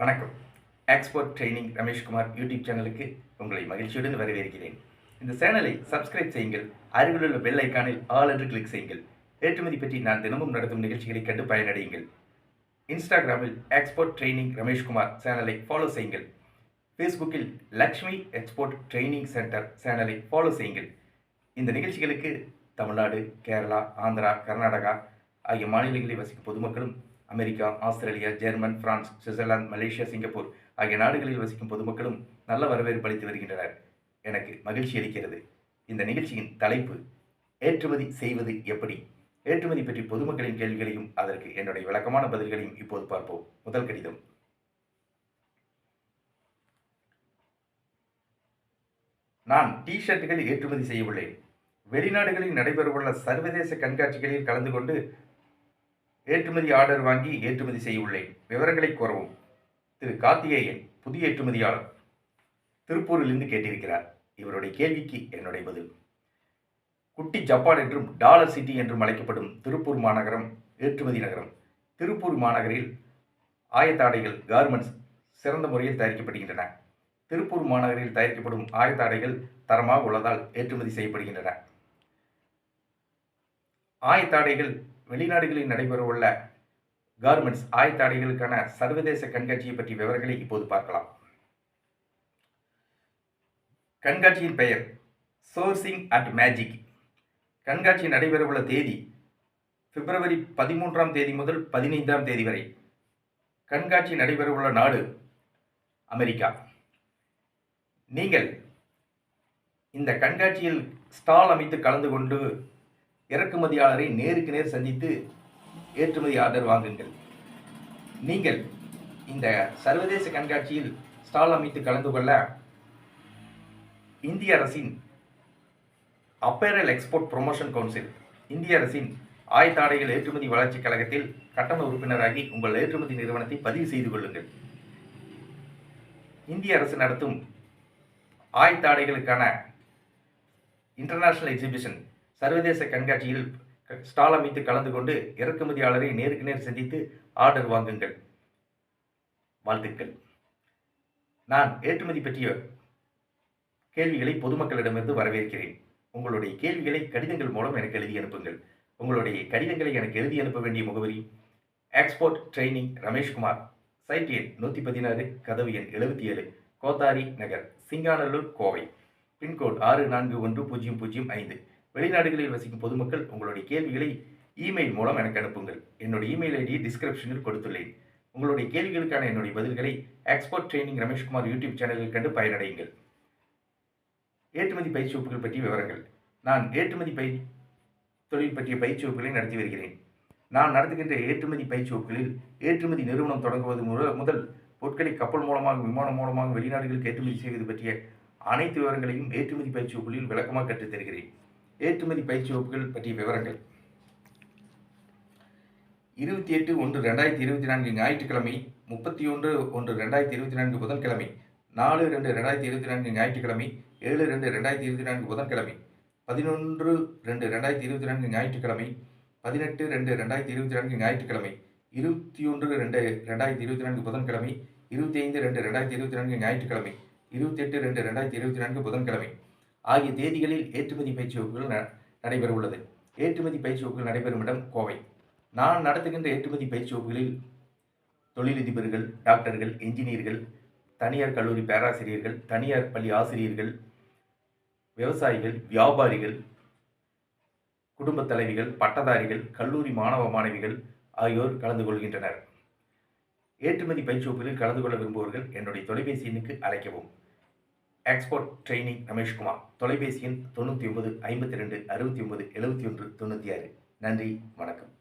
வணக்கம். Export training Rameshkumar YouTube சேனலுக்கு உங்களை மகிழ்ச்சியுடன் வரவேற்கிறேன். இந்த சேனலை சப்ஸ்கிரைப் செய்யுங்கள் அருகிலுள்ள பெல் ஐக்கானில் ஆல் என்று கிளிக் செய்யுங்கள். ஏற்றுமதி பற்றி நான் தினமும் நடத்தும் நிகழ்ச்சிகளை கண்டு பயனடையுங்கள். இன்ஸ்டாகிராமில் எக்ஸ்போர்ட் ட்ரைனிங் ரமேஷ்குமார் சேனலை ஃபாலோ செய்யுங்கள். ஃபேஸ்புக்கில் லக்ஷ்மி எக்ஸ்போர்ட் ட்ரைனிங் சென்டர் சேனலை ஃபாலோ செய்யுங்கள். இந்த நிகழ்ச்சிகளுக்கு தமிழ்நாடு கேரளா ஆந்திரா கர்நாடகா ஆகிய மாநிலங்களில் வசிக்கும் பொதுமக்களும் America Australia German France Switzerland Malaysia Singapore ஆகிய நாடுகளில் வசிக்கும் பொதுமக்களும் நல்ல வரவேற்பு அளித்து வருகின்றனர். எனக்கு மகிழ்ச்சி அளிக்கிறது. இந்த நிகழ்ச்சியின் தலைப்பு ஏற்றுமதி செய்வது எப்படி? ஏற்றுமதி பற்றி பொதுமக்களின் கேள்விகளையும் அதற்கு என்னுடைய விளக்கமான பதில்களையும் இப்போது பார்ப்போம். முதல் கடிதம். நான் டி ஷர்ட்டுகள் ஏற்றுமதி செய்ய உள்ளேன். வெளிநாடுகளில் நடைபெறவுள்ள சர்வதேச கண்காட்சிகளில் கலந்து கொண்டு ஏற்றுமதி ஆர்டர் வாங்கி ஏற்றுமதி செய்யுள்ளேன். விவரங்களை கோரவும். திரு. கார்த்திகேயன் புதிய ஏற்றுமதியாளர். திருப்பூரிலிருந்து கேட்டிருக்கிறார். இவருடைய கேள்விக்கு என்னுடைய பதில். குட்டி ஜப்பான் என்றும் டாலர் சிட்டி என்றும் அழைக்கப்படும் திருப்பூர் மாநகரம் ஏற்றுமதி நகரம். திருப்பூர் மாநகரில் ஆயத்தாடைகள் கார்மெண்ட்ஸ் சிறந்த முறையில் தயாரிக்கப்படுகின்றன. திருப்பூர் மாநகரில் தயாரிக்கப்படும் ஆயத்தாடைகள் தரமாக உள்ளதால் ஏற்றுமதி செய்யப்படுகின்றன. ஆயத்தாடைகள் வெளிநாடுகளில் நடைபெறவுள்ள கார்மெண்ட்ஸ் ஆயத்தாடைகளுக்கான சர்வதேச கண்காட்சியை பற்றிய விவரங்களை இப்போது பார்க்கலாம். கண்காட்சியின் பெயர் சோர்சிங் அட் மேஜிக் கண்காட்சி நடைபெறவுள்ள தேதி பிப்ரவரி பதிமூன்றாம் தேதி முதல் பதினைந்தாம் தேதி வரை. கண்காட்சி நடைபெறவுள்ள நாடு அமெரிக்கா. நீங்கள் இந்த கண்காட்சியில் ஸ்டால் அமைத்து கலந்து கொண்டு இறக்குமதியாளரை நேருக்கு நேர் சந்தித்து ஏற்றுமதி ஆர்டர் வாங்குங்கள். நீங்கள் இந்த சர்வதேச கண்காட்சியில் ஸ்டால் அமைத்து கலந்து கொள்ள இந்திய அரசின் அப்பேரல் எக்ஸ்போர்ட் ப்ரொமோஷன் கவுன்சில் இந்திய அரசின் ஆயத்தாடைகள் ஏற்றுமதி வளர்ச்சிக் கழகத்தில் கட்டண உறுப்பினராகி உங்கள் ஏற்றுமதி நிறுவனத்தை பதிவு செய்து கொள்ளுங்கள். இந்திய அரசு நடத்தும் ஆயத்தாடைகளுக்கான இன்டர்நேஷனல் எக்ஸிபிஷன் சர்வதேச கண்காட்சியில் ஸ்டால் அமைத்து கலந்து கொண்டு இறக்குமதியாளரை நேருக்கு நேர் சந்தித்து ஆர்டர் வாங்குங்கள். வாழ்த்துக்கள். நான் ஏற்றுமதி பற்றிய கேள்விகளை பொதுமக்களிடமிருந்து வரவேற்கிறேன். உங்களுடைய கேள்விகளை கடிதங்கள் மூலம் எனக்கு எழுதி அனுப்புங்கள். உங்களுடைய கடிதங்களை எனக்கு எழுதி அனுப்ப வேண்டிய முகவரி எக்ஸ்போர்ட் ட்ரைனிங் ரமேஷ்குமார் சைட் எண் நூற்றி பதினாறு கதவு எண் எழுபத்தி ஏழு கோத்தாரி நகர் சிங்கானலூர் கோவை. பின்கோட் ஆறு நான்கு ஒன்று பூஜ்ஜியம் பூஜ்ஜியம் ஐந்து. வெளிநாடுகளில் வசிக்கும் பொதுமக்கள் உங்களுடைய கேள்விகளை இமெயில் மூலம் எனக்கு அனுப்புங்கள். என்னுடைய இமெயில் ஐடியை டிஸ்கிரிப்ஷனில் கொடுத்துள்ளேன். உங்களுடைய கேள்விகளுக்கான என்னுடைய பதில்களை எக்ஸ்போர்ட் ட்ரைனிங் ரமேஷ்குமார் யூடியூப் சேனலில் கண்டு பயனடையுங்கள். ஏற்றுமதி பயிற்சி வகுப்புகள் பற்றிய விவரங்கள். நான் ஏற்றுமதி பயிர் தொழில் பற்றிய பயிற்சி வகுப்புகளை நடத்தி வருகிறேன். நான் நடத்துகின்ற ஏற்றுமதி பயிற்சி வகுப்புகளில் ஏற்றுமதி நிறுவனம் தொடங்குவது முதல் பொருட்களை கப்பல் மூலமாக விமானம் மூலமாக வெளிநாடுகளுக்கு ஏற்றுமதி செய்வது பற்றிய அனைத்து விவரங்களையும் ஏற்றுமதி பயிற்சி வகுப்புகளில் விளக்கமாக கற்றுத் தருகிறேன் ஏற்றுமதி பயிற்சி வகுப்புகள் பற்றிய விவரங்கள். இருபத்தி எட்டு ஒன்று ரெண்டாயிரத்தி இருபத்தி நான்கு ஞாயிற்றுக்கிழமை முப்பத்தி ஒன்று ஒன்று ரெண்டாயிரத்தி இருபத்தி நான்கு புதன்கிழமை நாலு ரெண்டு ரெண்டாயிரத்தி இருபத்தி நான்கு ஞாயிற்றுக்கிழமை ஏழு ரெண்டு ரெண்டாயிரத்தி இருபத்தி நான்கு புதன்கிழமை பதினொன்று ரெண்டு ரெண்டாயிரத்தி இருபத்தி நான்கு ஞாயிற்றுக்கிழமை பதினெட்டு ரெண்டு ரெண்டாயிரத்தி இருபத்தி நான்கு ஞாயிற்றுக்கிழமை இருபத்தி ஒன்று ரெண்டு ரெண்டாயிரத்தி இருபத்தி நான்கு புதன்கிழமை இருபத்தி ஐந்து ரெண்டு ரெண்டாயிரத்தி இருபத்தி நான்கு ஞாயிற்றுக்கிழமை இருபத்தி எட்டு ரெண்டு ரெண்டாயிரத்தி இருபத்தி நான்கு புதன்கிழமை. ஆகிய தேதிகளில் ஏற்றுமதி பயிற்சி வகுப்புகள் ந- நடைபெற உள்ளது ஏற்றுமதி பயிற்சி வகுப்புகள் நடைபெறும் இடம் கோவை. நான் நடத்துகின்ற ஏற்றுமதி பயிற்சி வகுப்புகளில் தொழிலதிபர்கள் டாக்டர்கள் என்ஜினியர்கள் தனியார் கல்லூரி பேராசிரியர்கள் தனியார் பள்ளி ஆசிரியர்கள் விவசாயிகள் வியாபாரிகள் குடும்பத் தலைவிகள் பட்டதாரிகள் கல்லூரி மாணவ மாணவிகள் ஆகியோர் கலந்து கொள்கின்றனர். ஏற்றுமதி பயிற்சி வகுப்புகளில் கலந்து கொள்ள விரும்புபவர்கள் என்னுடைய தொலைபேசி எண்ணுக்கு அழைக்கவும். எக்ஸ்போர்ட் ட்ரைனிங் ரமேஷ்குமார் தொலைபேசி எண் தொண்ணூற்றி ஒன்பது ஐம்பத்தி ரெண்டு அறுபத்தி ஒன்பது எழுபத்தி ஒன்று தொண்ணூற்றி ஆறு. நன்றி வணக்கம்.